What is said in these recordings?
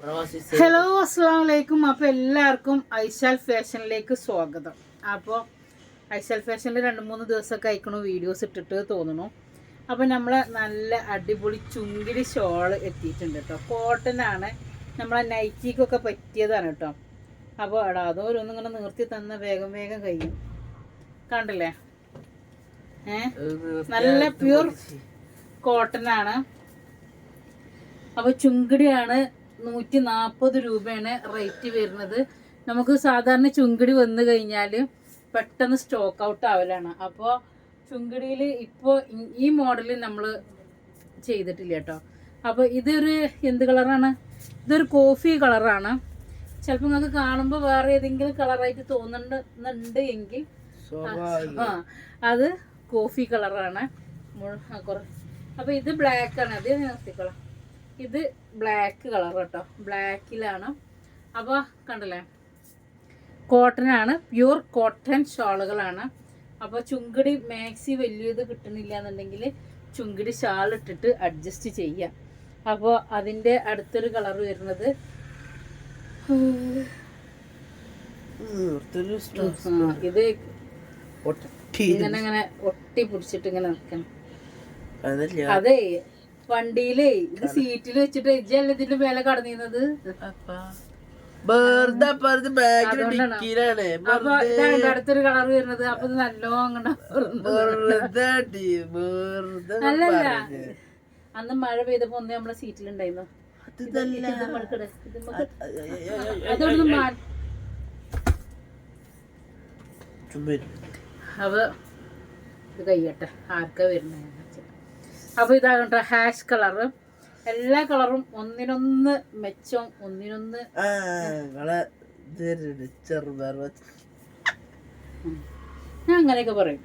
Hello അസ്സാം വലൈക്കും അപ്പോൾ എല്ലാവർക്കും ഐശാൽ ഫാഷനിലേക്ക് സ്വാഗതം. അപ്പോൾ ഐശാൽ ഫാഷനിൽ രണ്ട് മൂന്ന് ദിവസമൊക്കെ അയക്കണു വീഡിയോസ് ഇട്ടിട്ട് തോന്നുന്നു. അപ്പോൾ നമ്മൾ നല്ല അടിപൊളി ചുങ്കിടി ഷോൾ എത്തിയിട്ടുണ്ട് കേട്ടോ കോട്ടൺ ആണ്. നമ്മളെ നൈറ്റിക്കൊക്കെ പറ്റിയതാണ് കേട്ടോ അപ്പോൾ എടാ അതോരൊന്നും ഇങ്ങനെ നിർത്തി തന്ന വേഗം വേഗം കഴിയും. കണ്ടില്ലേ? ഏ? നല്ല പ്യൂർ കോട്ടൺ ആണ്. അപ്പോൾ ചുങ്കിടിയാണ് നൂറ്റി നാൽപ്പത് രൂപയാണ് റേറ്റ് വരുന്നത്. നമുക്ക് സാധാരണ ചുങ്കിടി വന്നു കഴിഞ്ഞാൽ പെട്ടെന്ന് സ്റ്റോക്ക് ഔട്ട് ആവലാണ്. അപ്പോൾ ചുങ്കിടിയിൽ ഇപ്പോൾ ഈ മോഡൽ നമ്മൾ ചെയ്തിട്ടില്ല കേട്ടോ. അപ്പോൾ ഇതൊരു എന്ത് കളറാണ്? ഇതൊരു കോഫി കളറാണ്. ചിലപ്പോൾ നിങ്ങൾക്ക് കാണുമ്പോൾ വേറെ ഏതെങ്കിലും കളറായിട്ട് തോന്നുന്നുണ്ട് എങ്കിൽ ആ അത് കോഫി കളറാണ്. അപ്പോൾ ഇത് ബ്ലാക്ക് ആണ്. അത് നിർത്തിക്കോളാം. ഇത് ബ്ലാക്ക് കളർ കേട്ടോ. ബ്ലാക്കിലാണ് അപ്പോൾ കണ്ടല്ലേ? കോട്ടൺ ആണ് പ്യൂർ കോട്ടൺ ഷാളുകളാണ്. അപ്പോൾ ചുങ്കടി മാക്സി വലിയത് കിട്ടുന്നില്ല എന്നുണ്ടെങ്കിൽ ചുങ്കടി ഷാൾ ഇട്ടിട്ട് അഡ്ജസ്റ്റ് ചെയ്യാം. അപ്പോൾ അതിന്റെ അടുത്തൊരു കളർ വരുന്നത് ഇത് ഇങ്ങനെ ഇങ്ങനെ ഒട്ടി പിടിച്ചിട്ട് ഇങ്ങനെ നിൽക്കണം. അതെ വണ്ടിയിലേ ഇത് സീറ്റിൽ വെച്ചിട്ട് ഇജ്ജല്ല ഇതിന്റെ മേലെ കടന്നിരുന്നത്? അടുത്തൊരു കളർ വരുന്നത്. അപ്പൊ നല്ലോ അങ്ങനെ അല്ലല്ല. അന്ന് മഴ പെയ്തപ്പോ ഒന്ന് നമ്മളെ സീറ്റിലുണ്ടായിരുന്നു അപ്പൊ ഇത് കയ്യട്ടെ. ആർക്കാ മക്ക് അയ്യോ, ഇതാ അപ്പൊ ഇതാകട്ടെ ഹാഷ് കളറ് എല്ലാ കളറും ഒന്നിനൊന്ന് മെച്ചം ഒന്നിനൊന്ന്. ഞാൻ അങ്ങനെയൊക്കെ പറയും.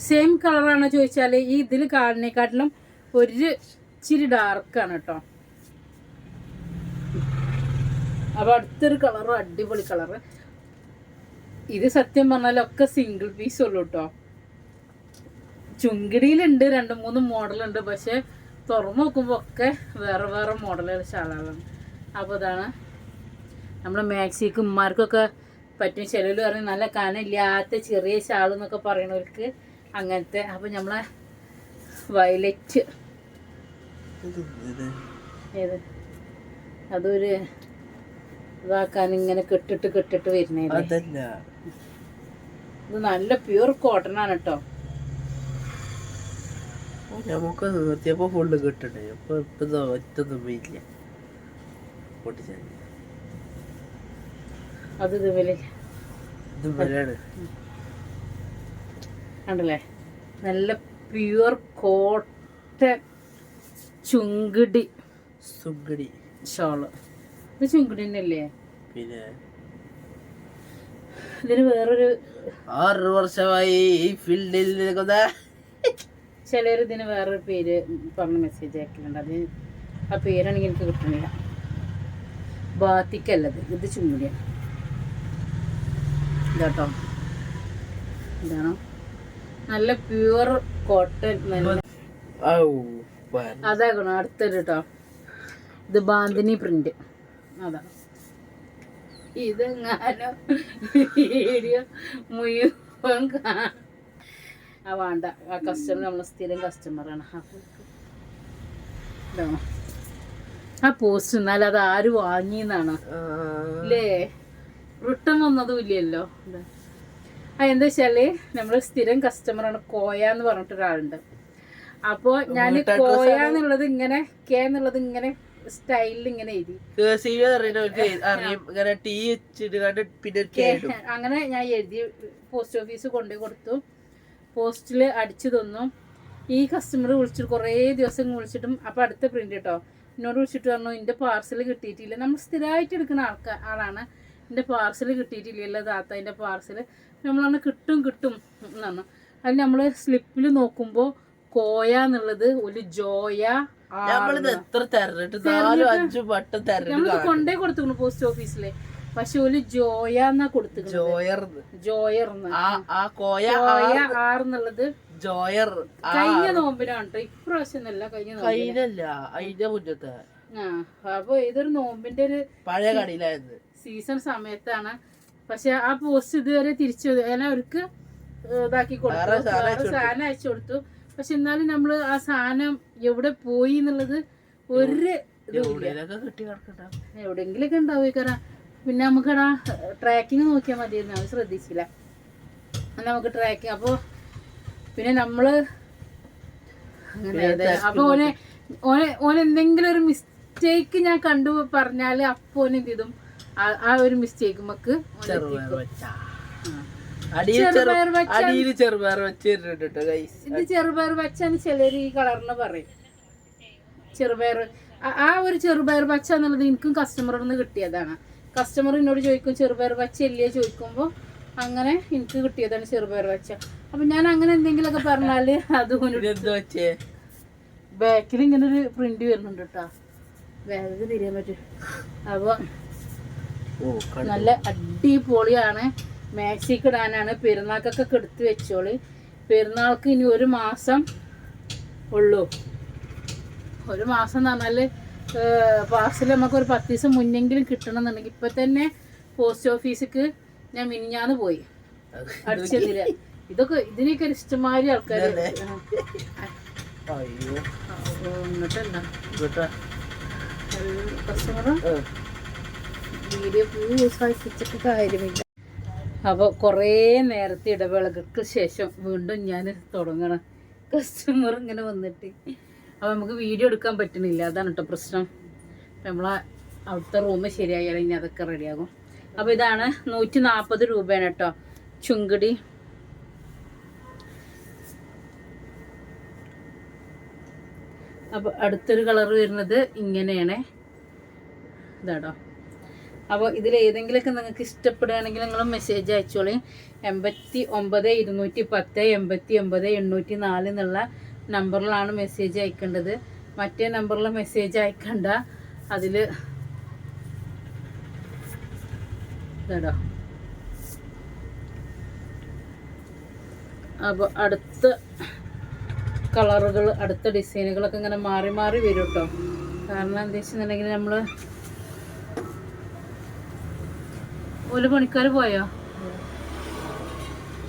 സെയിം കളറാണോ ചോദിച്ചാൽ ഈ ഇതിൽ കാണുന്നേക്കാട്ടിലും ഒരു ഇച്ചിരി ഡാർക്കാണ് കേട്ടോ. അപ്പോൾ അടുത്തൊരു കളറും അടിപൊളി കളറ് ഇത് സത്യം പറഞ്ഞാലൊക്കെ സിംഗിൾ പീസ് ഉള്ളൂ കേട്ടോ ചുങ്കിടിയിലുണ്ട് രണ്ട് മൂന്ന് മോഡലുണ്ട് പക്ഷെ തുറന്നു നോക്കുമ്പോൾ ഒക്കെ വേറെ വേറെ മോഡലുകൾ ശാലകളാണ് അപ്പോൾ ഇതാണ് നമ്മുടെ മാക്സിക്ക് ഉമ്മാർക്കൊക്കെ പറ്റും ചിലർ പറഞ്ഞ നല്ല കനമില്ലാത്ത ചെറിയ ഷാൾ എന്നൊക്കെ പറയണവർക്ക് അങ്ങനത്തെ അപ്പോൾ നമ്മളെ വയലറ്റ്. ഏത്? അതൊരു ഇതാക്കാൻ ഇങ്ങനെ കെട്ടിട്ട് കെട്ടിട്ട് വരുന്നേ അതല്ല. ഇത് നല്ല പ്യൂർ കോട്ടൺ ആണ് കേട്ടോ. നമുക്ക് നിർത്തിയപ്പോ ഫുള്ള് കിട്ടണ്ടേ? അപ്പൊ ഇപ്പൊ ഒറ്റതുമില്ല ഒറ്റൊന്നും ഇല്ല. പൊട്ടിച്ചാൽ അത് ഇതുപോലെ കണ്ടല്ലേ? നല്ല പ്യൂർ കോട്ടൺ ചുങ്കിടി. ചുങ്കിടി ഷോൾ. ഇത് ചുങ്കിടി തന്നെയല്ലേ? പിന്നെ ഇതിന് വേറൊരു ആറ് വർഷമായി ഈ ഫീൽഡിൽ നിൽക്കുന്ന ചിലർ ഇതിന് വേറൊരു പേര് പറഞ്ഞ മെസ്സേജ് അയക്കലുണ്ട്. അത് ആ പേരാണെങ്കിൽ എനിക്ക് കിട്ടുന്നില്ല. ബാത്തിക്കല്ലത് ഇത്. ചുമടിയാണ് ഇതാട്ടോ. ഇതാണോ? നല്ല പ്യുവർ കോട്ടൺ അതാകണം അടുത്തൊരു കേട്ടോ ഇത് ബാന്തിനി പ്രിന്റ്. അതാണ് ഇതെങ്ങാനും വീഡിയോ മുഴുവൻ ആ വേണ്ട. ആ കസ്റ്റമർ നമ്മളെ സ്ഥിരം കസ്റ്റമറാണ് അപ്പോൾ ആ പോസ്റ്റ് എന്നാൽ അത് ആര് വാങ്ങിയെന്നാണ്. അല്ലേ റിട്ടേൺ വന്നതും ഇല്ലല്ലോ ആ എന്താ വെച്ചാൽ നമ്മൾ സ്ഥിരം കസ്റ്റമറാണ് കോയ എന്ന് പറഞ്ഞിട്ടൊരാളുണ്ട്. അപ്പോ ഞാൻ കോയ എന്നുള്ളത് ഇങ്ങനെ കെ എന്നുള്ളത് ഇങ്ങനെ സ്റ്റൈലിൽ ഇങ്ങനെ എഴുതി. കേസീവ് അറിയുന്നവർക്ക് അറിയും ഇങ്ങനെ ടീ വെച്ചിട്ട് കണ്ട് പിന്നെ ഒരു കെ K അങ്ങനെ ഞാൻ എഴുതി പോസ്റ്റ് ഓഫീസ് കൊണ്ടുപോയി കൊടുത്തു. പോസ്റ്റിൽ അടിച്ചു തന്നു. ഈ കസ്റ്റമർ വിളിച്ചിട്ട് കുറേ ദിവസം വിളിച്ചിട്ടും അപ്പോൾ അടുത്ത പ്രിന്റ് കേട്ടോ എന്നോട് വിളിച്ചിട്ട് പറഞ്ഞു എന്റെ പാർസൽ കിട്ടിയിട്ടില്ല. നമ്മൾ സ്ഥിരമായിട്ട് എടുക്കുന്ന ആൾക്കാർ ആളാണ്. എന്റെ പാർസൽ കിട്ടിയിട്ടില്ലല്ലോ താത്ത എന്റെ പാർസൽ നമ്മളാണ് കിട്ടും കിട്ടും. എന്ന് പറഞ്ഞു. അതിൽ നമ്മൾ സ്ലിപ്പിൽ നോക്കുമ്പോൾ കോയ എന്നുള്ളത് ഒരു ജോയ നമ്മളിത് എത്ര തെരഞ്ഞിട്ട് നാലും അഞ്ചും വട്ടം നമ്മൾ കൊണ്ടേ കൊടുത്തു പോസ്റ്റ് ഓഫീസിലെ പക്ഷെ ഒരു ജോയ എന്നാ കൊടുത്തു ജോയർ ജോയർ ആ കോയ ആർ എന്നുള്ളത് ജോയർ. കഴിഞ്ഞ നോമ്പിനാണ് കേട്ടോ ഇപ്രാവശ്യം ഒന്നല്ല കഴിഞ്ഞ കഴിഞ്ഞല്ല അതിന്റെ മുന്നത്തെ. അപ്പൊ ഇതൊരു നോമ്പിന്റെ ഒരു പഴയ കടയിലായിരുന്നു. സീസൺ സമയത്താണ്. പക്ഷെ ആ പോസ്റ്റ് ഇതുവരെ തിരിച്ചു അവർക്ക് ഇതാക്കി കൊടുത്തു. സാധനം അയച്ചു കൊടുത്തു. പക്ഷെ എന്നാലും നമ്മൾ ആ സാധനം എവിടെ പോയി എന്നുള്ളത് ഒരു എവിടെങ്കിലൊക്കെ ഉണ്ടാവും കാരണം പിന്നെ നമുക്കടാ ട്രാക്കിങ് നോക്കിയാൽ മതിയായിരുന്നു. അവർ ശ്രദ്ധിച്ചില്ല. നമുക്ക് ട്രാക്കിങ് അപ്പോൾ പിന്നെ നമ്മൾ അങ്ങനെ പിന്നെ അപ്പൊ ഓനെ ഓനെ ഓൻ എന്തെങ്കിലും ഒരു മിസ്റ്റേക്ക് ഞാൻ കണ്ടു പറഞ്ഞാൽ അപ്പൊ ഓനെന്ത് ചെയ്തും ആ- ആ ഒരു മിസ്റ്റേക്ക് നമുക്ക് അടിയിൽ ചെറുപയർ ചെറു വെച്ച ഗൈസ് ഇത് ചെറുപയർ പച്ചാന്ന് ചിലർ ഈ കളറിന് പറയും. ചെറുപയർ. ആ- ഒരു ചെറുപയർ പച്ച എന്നുള്ളത് എനിക്കും കസ്റ്റമറിൽ നിന്ന് കിട്ടിയതാണ്. കസ്റ്റമർ എന്നോട് ചോദിക്കും ചെറുപയർ പച്ച ഇല്ലേ ചോദിക്കുമ്പോൾ അങ്ങനെ എനിക്ക് കിട്ടിയതാണ് ചെറുപയർ പച്ച അപ്പൊ ഞാൻ അങ്ങനെ എന്തെങ്കിലുമൊക്കെ പറഞ്ഞാൽ അത് വെച്ചേ ബാക്കിൽ ഇങ്ങനെ ഒരു പ്രിന്റ് വരുന്നുണ്ട് കേട്ടോ. വേഗത്തിൽ തിരിയാൻ പറ്റും. അപ്പൊ ഓ നല്ല അടിപൊളിയാണ്. മാക്സിക്ക് ഇടാനാണ് പെരുന്നാൾക്കൊക്കെ എടുത്ത് വെച്ചോളി. പെരുന്നാൾക്ക് ഇനി ഒരു മാസം ഉള്ളൂ. ഒരു മാസം എന്ന് പറഞ്ഞാൽ പാർസൽ നമുക്ക് ഒരു പത്ത് ദിവസം മുന്നെങ്കിലും കിട്ടണം എന്നുണ്ടെങ്കിൽ ഇപ്പൊ തന്നെ പോസ്റ്റ് ഓഫീസിക്ക് ഞാൻ മിനിഞ്ഞാന്ന് പോയി. അടിച്ചതിൽ. ഇതൊക്കെ ഇതിനൊക്കെ ഒരു ഇഷ്ടമാതിരി ആൾക്കാർ ആ. വീഡിയോ കാര്യമില്ല. അപ്പോൾ കുറേ നേരത്തെ ഇടവേളകൾക്ക് ശേഷം വീണ്ടും ഞാൻ തുടങ്ങണം. കസ്റ്റമർ ഇങ്ങനെ വന്നിട്ട്. അപ്പോൾ നമുക്ക് വീഡിയോ എടുക്കാൻ പറ്റണില്ല. അതാണ് കേട്ടോ പ്രശ്നം. നമ്മളെ അവിടുത്തെ റൂം ശരിയായാലും ഇനി അതൊക്കെ റെഡിയാകും അപ്പോൾ ഇതാണ് നൂറ്റി നാൽപ്പത് രൂപയാണ് കേട്ടോ ചുങ്കടി. അപ്പോൾ അടുത്തൊരു കളർ വരുന്നത് ഇങ്ങനെയാണ്. ഇതാട്ടോ അപ്പോൾ ഇതിൽ ഏതെങ്കിലുമൊക്കെ നിങ്ങൾക്ക് ഇഷ്ടപ്പെടുകയാണെങ്കിൽ നിങ്ങൾ മെസ്സേജ് അയച്ചോളി. എൺപത്തി ഒമ്പത് ഇരുന്നൂറ്റി പത്ത് എൺപത്തി ഒമ്പത് എണ്ണൂറ്റി നാല് എന്നുള്ള നമ്പറിലാണ് മെസ്സേജ് അയക്കേണ്ടത്. മറ്റേ നമ്പറിൽ മെസ്സേജ് അയക്കണ്ട. അതിൽ ഇതാടോ അപ്പോൾ അടുത്ത കളറുകൾ അടുത്ത ഡിസൈനുകളൊക്കെ ഇങ്ങനെ മാറി മാറി വരും കേട്ടോ കാരണം എന്താ വെച്ചിട്ടുണ്ടെങ്കിൽ നമ്മൾ ഒരു പണിക്കാർ പോയോ?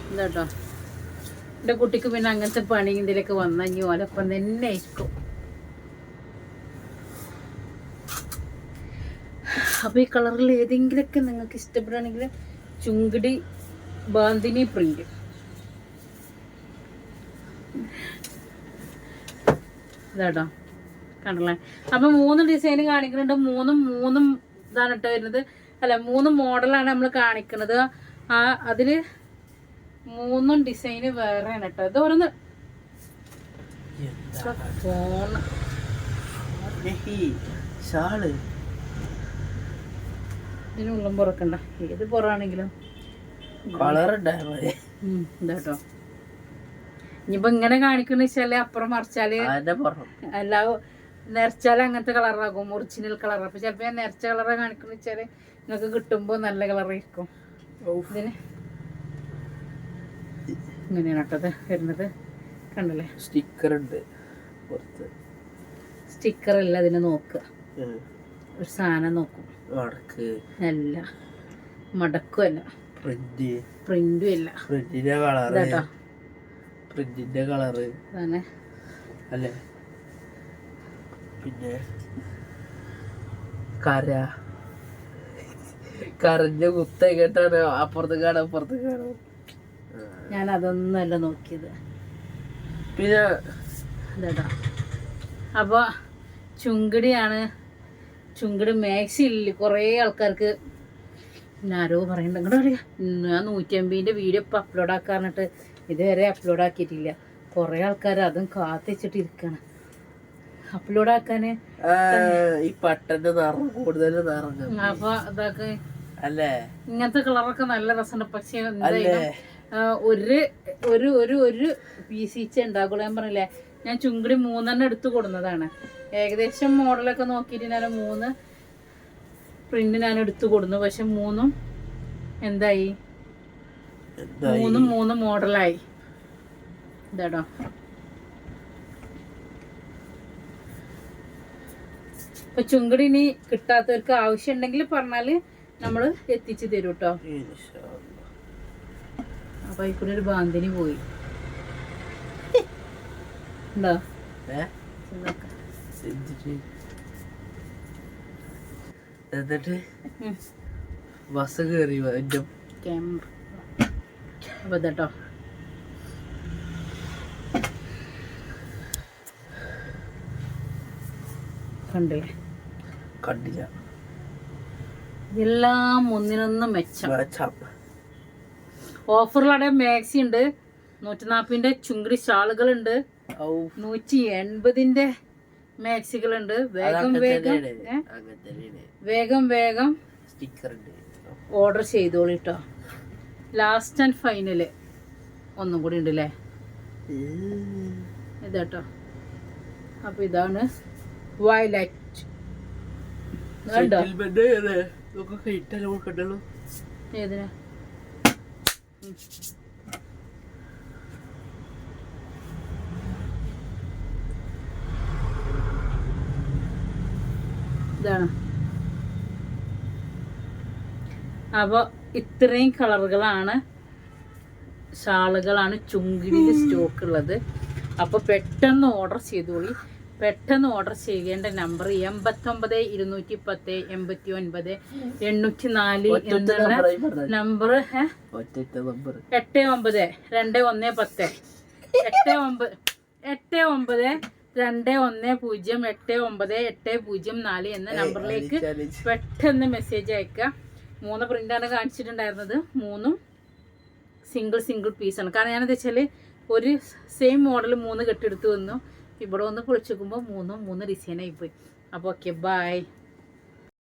എന്താട്ടോ എന്റെ കുട്ടിക്ക് പിന്നെ അങ്ങനത്തെ പണി ഇതിലൊക്കെ വന്നാൽ ഇനി ഓലപ്പം തന്നെ ആയിരിക്കും. അപ്പോൾ ഈ കളറിൽ ഏതെങ്കിലുമൊക്കെ നിങ്ങൾക്ക് ഇഷ്ടപ്പെടുകയാണെങ്കിൽ ചുങ്കിടി ബാന്തിനി പ്രിന്റ് ഇതാട്ടോ. കണ്ടല്ലേ? അപ്പൊ മൂന്ന് ഡിസൈൻ കാണിക്കുന്നുണ്ട്. മൂന്നും മൂന്നും ഇതാണ് വരുന്നത്. അല്ല മൂന്ന് മോഡലാണ് നമ്മൾ കാണിക്കുന്നത്. ആ അതിൽ മൂന്നും ഡിസൈന് വേറെയാണ് കേട്ടോ. ഇത് ഓരോന്ന് ഇതിനുള്ളും പുറക്കണ്ട ഏത് പുറാണെങ്കിലും. കളർ ഇതാട്ടോ ഇനിയിപ്പോ ഇങ്ങനെ കാണിക്കുന്ന വെച്ചാൽ അപ്പുറം മറിച്ചാൽ എല്ലാ നിറച്ചാൽ അങ്ങനത്തെ കളറാകും ഒറിജിനൽ കളർ അപ്പൊ ചിലപ്പോ ഞാൻ നിറച്ച കളറാ കാണിക്കുന്ന വെച്ചാൽ നിങ്ങൾക്ക് കിട്ടുമ്പോ നല്ല കളറായിരിക്കും ഇതിന് ഇങ്ങനെയാണ് കേട്ടത് വരുന്നത്. കണ്ടല്ലേ? സ്റ്റിക്കർ ഉണ്ട് പുറത്ത്. സ്റ്റിക്കർ അല്ല അതിനെ നോക്കുക ഒരു സാധനം നോക്കും. മടക്ക് അല്ല മടക്കും അല്ല. പ്രിന്റ്. പ്രിന്റും അല്ല പ്രിന്റിന്റെ കളറ്. പ്രിന്റിന്റെ കളറ്. അല്ലേ? പിന്നെ? കര. കരഞ്ഞ കുത്ത കേട്ടാണ്. അപ്പുറത്ത് കാണാം അപ്പുറത്ത് കാണാം. ഞാൻ അതൊന്നുമല്ല നോക്കിയത്. പിന്നെ ഇതാട്ടോ അപ്പോൾ ചുങ്കടിയാണ്. ചുങ്കടി മാക്സി ഇല്ല? കുറേ ആൾക്കാർക്ക് ആരോ പറയണ്ട ഇങ്ങോട്ട് പറയാം ഞാൻ നൂറ്റി അമ്പതിന്റെ വീഡിയോ ഇപ്പം അപ്ലോഡ് ആക്കാറിട്ട് ഇതുവരെ അപ്ലോഡ് ആക്കിയിട്ടില്ല. കുറേ ആൾക്കാർ അതും കാത്തിച്ചിട്ട് ഇരിക്കണം. അപ്ലോഡ് ആക്കാൻ ഈ പട്ടന്റെ നിറം കൂടുതൽ നിറഞ്ഞു. അപ്പോൾ അതൊക്കെ അല്ലേ? ഇങ്ങനത്തെ കളറൊക്കെ നല്ല രസമുണ്ട്. പക്ഷേ ഒരു ഒരു ഒരു ഒരു പീസ് ഈച്ച ഉണ്ടാകുള്ളൂ ഞാൻ പറഞ്ഞില്ലേ ഞാൻ ചുങ്കിടി മൂന്നെണ്ണം എടുത്തു കൊടുന്നതാണ്. ഏകദേശം മോഡലൊക്കെ നോക്കിയിട്ട് ഞാൻ മൂന്ന് പ്രിന്റ് ഞാൻ എടുത്തു കൊടുന്നു. പക്ഷെ മൂന്നും എന്തായി? എന്തായി? മൂന്നും മൂന്ന് മോഡലായി. ഇതാടോ. ഇപ്പൊ ചുങ്കടി ഇനി കിട്ടാത്തവർക്ക് ആവശ്യം ഉണ്ടെങ്കിൽ പറഞ്ഞാൽ നമ്മൾ എത്തിച്ചു തരും കേട്ടോ. അപ്പൊ ഇക്കൂടെ ഒരു ബാന്തിന് പോയി. ഉണ്ടോ. എന്നിട്ട്. ബസ് കയറി ക്യാമറ അപ്പൊ ഇതാട്ടോ. കണ്ടില്ലേ? കണ്ടില്ല. എല്ലാം ഒന്നിനൊന്ന് മെച്ചം. മാച്ചാം. ഓഫറിലടെ മാക്സി ഉണ്ട്. നൂറ്റി നാൽപ്പതിന്റെ ചുങ്കടി ഷാളുകളുണ്ട്. നൂറ്റി എൺപതിന്റെ മാക്സികളുണ്ട്. വേഗം വേഗം വേഗം വേഗം. ഓർഡർ ചെയ്തോളൂ കേട്ടോ ലാസ്റ്റ് ആൻഡ് ഫൈനൽ ഒന്നും കൂടി ഉണ്ട് അല്ലേ ഇതാട്ടോ. അപ്പോൾ ഇതാണ് വയലറ്റ്. ഏതിനാ? ഇതാണ്. അപ്പോൾ ഇത്രയും കളറുകളാണ് ഷാളുകളാണ് ചുങ്കിടിയിൽ സ്റ്റോക്ക് ഉള്ളത്. അപ്പോൾ പെട്ടെന്ന് ഓർഡർ ചെയ്തോളി. പെട്ടെന്ന് ഓർഡർ ചെയ്യേണ്ട നമ്പർ എൺപത്തൊമ്പത് ഇരുന്നൂറ്റി പത്ത് എൺപത്തി ഒൻപത് എണ്ണൂറ്റി നാല് എന്നുള്ള നമ്പർ എട്ട് ഒമ്പത് രണ്ട് ഒന്ന് പത്ത്. എട്ട് ഒമ്പത് എട്ട് ഒമ്പത് രണ്ട് ഒന്ന് പൂജ്യം എട്ട് ഒമ്പത് എട്ട് പൂജ്യം നാല് എന്ന നമ്പറിലേക്ക് പെട്ടെന്ന് മെസ്സേജ് അയക്കുക. മൂന്ന് പ്രിന്റാണ് കാണിച്ചിട്ടുണ്ടായിരുന്നത്. മൂന്നും സിംഗിൾ സിംഗിൾ പീസാണ് കാരണം ഞാനെന്താ വെച്ചാൽ ഒരു സെയിം മോഡൽ മൂന്ന് കെട്ടെടുത്ത് വന്നു. ഇവിടെ ഒന്ന് കുളിച്ചു നോക്കുമ്പോൾ മൂന്നും മൂന്ന് ഡിസൈനായി പോയി. അപ്പോൾ ഓക്കെ ബൈ